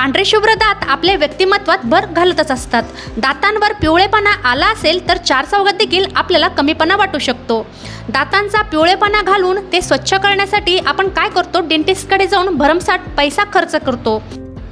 पांढरे शुभ्र दात आपल्या व्यक्तिमत्वात भर घालतच असतात. दातांवर पिवळेपणा आला असेल तर चार चौघात देखील आपल्याला कमीपणा वाटू शकतो. दातांचा पिवळेपणा घालून ते स्वच्छ करण्यासाठी आपण काय करतो? डेंटिस्टकडे जाऊन भरमसाठ पैसा खर्च करतो.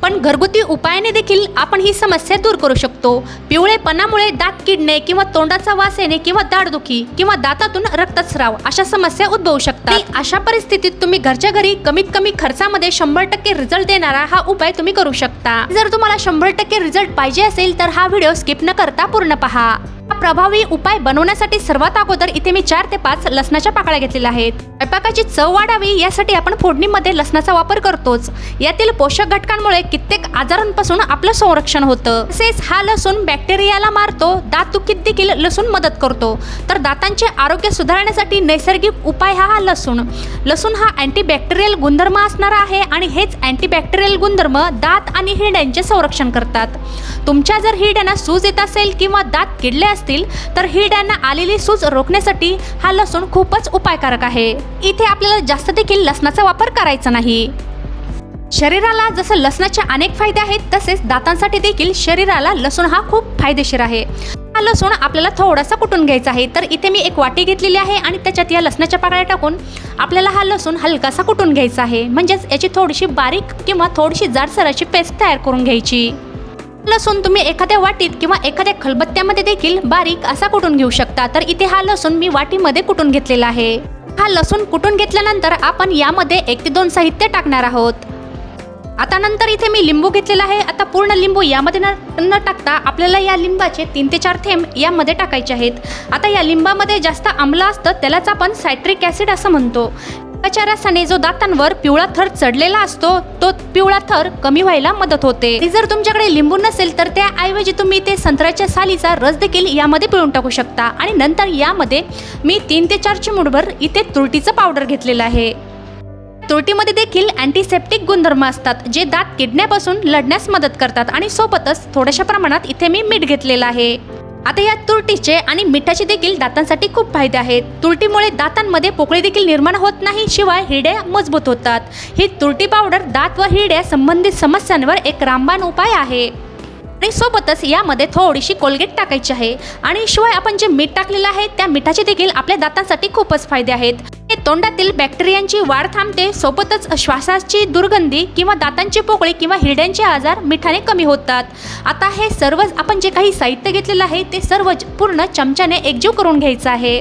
पण घरगुती उपायाने देखील आपण ही समस्या दूर करू शकतो. पिवळेपणामुळे दात किडणे किंवा तोंडाचा वास येणे किंवा दाढदुखी किंवा दातातून रक्तस्राव अशा समस्या उद्भवू शकतात. अशा परिस्थितीत तुम्ही घरच्या घरी कमीत कमी खर्चामध्ये शंभर टक्के रिझल्ट देणारा हा उपाय तुम्ही करू शकता. जर तुम्हाला शंभर टक्के रिझल्ट पाहिजे असेल तर हा व्हिडिओ स्किप न करता पूर्ण पहा. प्रभावी उपाय बनवण्यासाठी सर्वात अगोदर इथे मी चार ते पाच लसणाच्या पाकळ्या घेतलेल्या आहेत. स्वयंपाकाची चव वाढावी यासाठी आपण फोडणीमध्ये लसणाचा वापर करतोच. यातील पोषक घटकांमुळे कित्येक आजारांपासून आपलं संरक्षण होतं. तसेच हा लसूण बॅक्टेरियाला मारतो दात दुखीत देखील लसूण मदत करतो. तर दातांचे आरोग्य सुधारण्यासाठी नैसर्गिक उपाय हा हा लसूण. लसूण हा अँटीबॅक्टेरियल गुणधर्म असणारा आहे आणि हेच अँटीबॅक्टेरियल गुणधर्म दात आणि हिरड्यांचे संरक्षण करतात. तुमच्या जर हिरड्यांना सूज येत असेल किंवा दात किडले असतील तर हिरड्यांना आलेली सूज रोखण्यासाठी हा लसूण खूपच उपायकारक आहे. इथे आपल्याला जास्त देखील लसणाचा वापर करायचा नाही. शरीराला जसं लसणाचे अनेक फायदे आहेत तसेच दातांसाठी देखील शरीराला लसूण हा खूप फायदेशीर आहे. हा लसूण आपल्याला थोडासा कुटून घ्यायचा आहे तर इथे मी एक वाटी घेतलेली आहे आणि त्याच्यात या लसणाच्या पाकळ्या टाकून आपल्याला हा लसूण हलकासा कुटून घ्यायचा आहे. म्हणजेच याची थोडीशी बारीक किंवा थोडीशी जाडसराची पेस्ट तयार करून घ्यायची. लसूण तुम्ही एखाद्या वाटीत किंवा एखाद्या खलबत्त्यामध्ये देखील बारीक असा कुटून घेऊ शकता. तर इथे हा लसूण मी वाटीमध्ये कुटून घेतलेला आहे. हा लसूण कुटून घेतल्यानंतर आपण यामध्ये एक ते दोन साहित्य टाकणार आहोत. आता नंतर इथे मी लिंबू घेतलेला आहे. आता पूर्ण लिंबू यामध्ये न न टाकता आपल्याला या लिंबाचे तीन ते चार थेंब यामध्ये टाकायचे आहेत. आता या लिंबामध्ये जास्त आम्ल असतं त्यालाच आपण सायट्रिक ॲसिड असं म्हणतो. त्याच्या रसाने जो दातांवर पिवळा थर चढलेला असतो तो पिवळा थर कमी व्हायला मदत होते. जर तुमच्याकडे लिंबू नसेल तर त्याऐवजी तुम्ही ते संत्र्याच्या सालीचा रस देखील यामध्ये पिळून टाकू शकता. आणि नंतर यामध्ये मी तीन ते चार चिमुडभर इथे तुरटीचं पावडर घेतलेलं आहे. तुरटीमध्ये देखील अँटीसेप्टिक गुणधर्म असतात जे दात किडण्यापासून लढण्यास मदत करतात आणि सोबतच थोड्याशा प्रमाणात इथे मी मीठ घेतलेलं आहे. आता या तुरटीचे आणि मिठाचे देखील दातांसाठी खूप फायदे आहेत. तुरटीमुळे दातांमध्ये पोकळी देखील निर्माण होत नाही शिवाय हिरड्या मजबूत होतात. ही तुरटी पावडर दात व हिरड्या संबंधित समस्यांवर एक रामबाण उपाय आहे. आणि सोबतच यामध्ये थोडीशी कोलगेट टाकायची आहे. आणि शिवाय आपण जे मीठ टाकलेलं आहे त्या मिठाचे देखील आपल्या दातांसाठी खूपच फायदे आहेत. हे तोंडातील बॅक्टेरियांची वाढ थांबते सोबतच श्वासाची दुर्गंधी किंवा दातांची पोकळी किंवा हिरड्यांचे आजार मिठाने कमी होतात. आता हे सर्व आपण जे काही साहित्य घेतलेलं आहे ते सर्व पूर्ण चमच्याने एकजीव करून घ्यायचं आहे.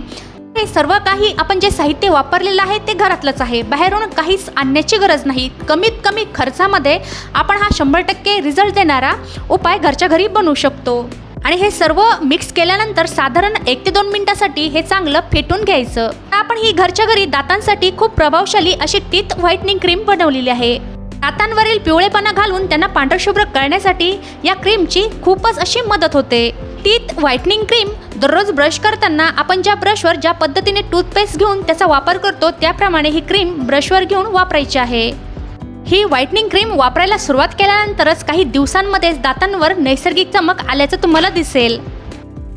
हे सर्व काही आपण जे साहित्य वापरलेलं आहे ते घरातलंच आहे. बाहेरून काहीच आणण्याची गरज नाही. कमीत कमी खर्चामध्ये आपण हा शंभर टक्के रिझल्ट देणारा उपाय घरच्या घरी बनवू शकतो. आणि हे सर्व मिक्स केल्यानंतर साधारण एक ते दोन मिनिटासाठी हे चांगलं फेटून घ्यायचं. आपण ही घरच्या घरी दातांसाठी खूप प्रभावशाली अशी टीथ व्हाईटनिंग क्रीम बनवलेली आहे. दातांवरील पिवळेपणा घालून त्यांना पांढरशुभ्र करण्यासाठी या क्रीमची खूपच अशी मदत होते. टीथ व्हाईटनिंग क्रीम दररोज ब्रश करताना आपण ज्या ब्रशवर ज्या पद्धतीने टूथपेस्ट घेऊन त्याचा वापर करतो त्याप्रमाणे ही क्रीम ब्रशवर घेऊन वापरायची आहे. ही व्हाईटनिंग क्रीम वापरायला सुरुवात केल्यानंतरच काही दिवसांमध्येच दातांवर नैसर्गिक चमक आल्याचं तुम्हाला दिसेल.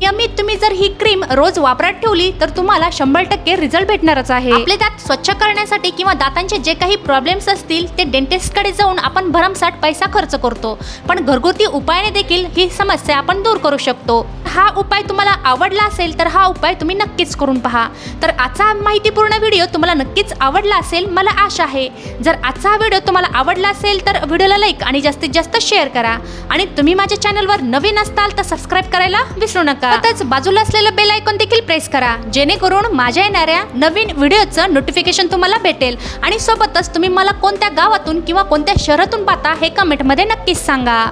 नियमित तुम्ही जर ही क्रीम रोज वापरात ठेवली तर तुम्हाला शंभर टक्के रिझल्ट भेटणारच आहे. आपले दात स्वच्छ करण्यासाठी किंवा दातांचे जे काही प्रॉब्लेम्स असतील ते डेंटिस्टकडे जाऊन आपण भरमसाठ पैसा खर्च करतो. पण घरगुती उपायाने देखील ही समस्या आपण दूर करू शकतो. हा उपाय तुम्हाला आवडला असेल तर हा उपाय तुम्ही नक्कीच करून पहा. तर आजचा माहितीपूर्ण व्हिडिओ तुम्हाला नक्कीच आवडला असेल मला आशा आहे. जर आजचा हा व्हिडिओ तुम्हाला आवडला असेल तर व्हिडिओला लाईक आणि जास्तीत जास्त शेअर करा. आणि तुम्ही माझ्या चॅनलवर नवीन असताल तर सबस्क्राईब करायला विसरू नका. तसंच बाजूला असलेलं बेल आयकॉन देखील प्रेस करा. जेणेकरून माझ्या येणाऱ्या नवीन व्हिडिओचं नोटिफिकेशन तुम्हाला भेटेल. आणि सोबतच तुम्ही मला कोणत्या गावातून किंवा कोणत्या शहरातून पाहता हे कमेंटमध्ये नक्कीच सांगा.